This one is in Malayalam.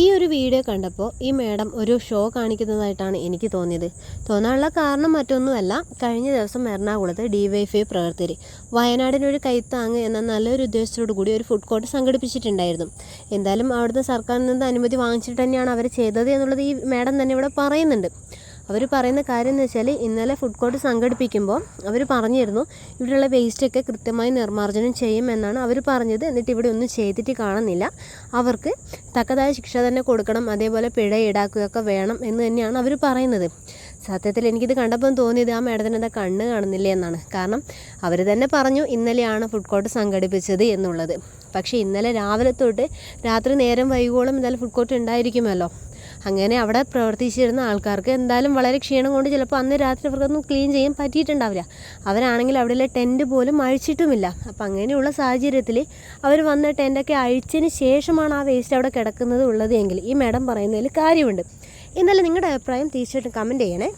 ഈ ഒരു വീഡിയോ കണ്ടപ്പോൾ ഈ മാഡം ഒരു ഷോ കാണിക്കുന്നതായിട്ടാണ് എനിക്ക് തോന്നിയത്. തോന്നാനുള്ള കാരണം മറ്റൊന്നുമല്ല കഴിഞ്ഞ ദിവസം എറണാകുളത്ത് ഡിവൈഫൈ പ്രവർത്തകർ വയനാടിനൊരു കൈത്താങ് എന്ന നല്ലൊരു ഉദ്ദേശത്തോടു കൂടി ഒരു ഫുഡ് കോർട്ട് സംഘടിപ്പിച്ചിട്ടുണ്ടായിരുന്നു. എന്തായാലും അവിടുത്തെ സർക്കാരിൽ നിന്ന് അനുമതി വാങ്ങിച്ചിട്ട് തന്നെയാണ് അവർ ചെയ്തത് എന്നുള്ളത് ഈ മാഡം തന്നെ ഇവിടെ പറയുന്നുണ്ട്. അവർ പറയുന്ന കാര്യം എന്ന് വെച്ചാൽ ഇന്നലെ ഫുഡ് കോർട്ട് സംഘടിപ്പിക്കുമ്പോൾ അവർ പറഞ്ഞിരുന്നു ഇവിടെയുള്ള വേസ്റ്റൊക്കെ കൃത്യമായി നിർമ്മാർജനം ചെയ്യുമെന്നാണ് അവർ പറഞ്ഞത്. എന്നിട്ട് ഇവിടെ ഒന്നും ചെയ്തിട്ട് കാണുന്നില്ല. അവർക്ക് തക്കതായ ശിക്ഷ തന്നെ കൊടുക്കണം അതേപോലെ പിഴ ഈടാക്കുകയൊക്കെ വേണം എന്ന് തന്നെയാണ് അവർ പറയുന്നത്. സത്യത്തിൽ എനിക്കിത് കണ്ടപ്പം തോന്നിയത് ആ മേഡത്തിന് എന്താ കണ്ണ് കാണുന്നില്ല എന്നാണ്. കാരണം അവർ തന്നെ പറഞ്ഞു ഇന്നലെയാണ് ഫുഡ് കോർട്ട് സംഘടിപ്പിച്ചത് എന്നുള്ളത്. പക്ഷേ ഇന്നലെ രാവിലെ തൊട്ട് രാത്രി നേരം വൈകോളം എന്തായാലും ഫുഡ് കോർട്ട് ഉണ്ടായിരിക്കുമല്ലോ. അങ്ങനെ അവിടെ പ്രവർത്തിച്ചിരുന്ന ആൾക്കാർക്ക് എന്തായാലും വളരെ ക്ഷീണം കൊണ്ട് ചിലപ്പോൾ അന്ന് രാത്രി അവർക്കൊന്നും ക്ലീൻ ചെയ്യാൻ പറ്റിയിട്ടുണ്ടാവില്ല. അവരാണെങ്കിൽ അവിടെയുള്ള ടെന്റ് പോലും അഴിച്ചിട്ടുമില്ല. അപ്പം അങ്ങനെയുള്ള സാഹചര്യത്തിൽ അവർ വന്ന് ടെന്റൊക്കെ അഴിച്ചതിന് ശേഷമാണ് ആ വേസ്റ്റ് അവിടെ കിടക്കുന്നത് ഉള്ളത് എങ്കിൽ ഈ മാഡം പറയുന്നതിൽ കാര്യമുണ്ട്. എന്നാലും നിങ്ങളുടെ അഭിപ്രായം തീർച്ചയായിട്ടും കമന്റ് ചെയ്യണേ.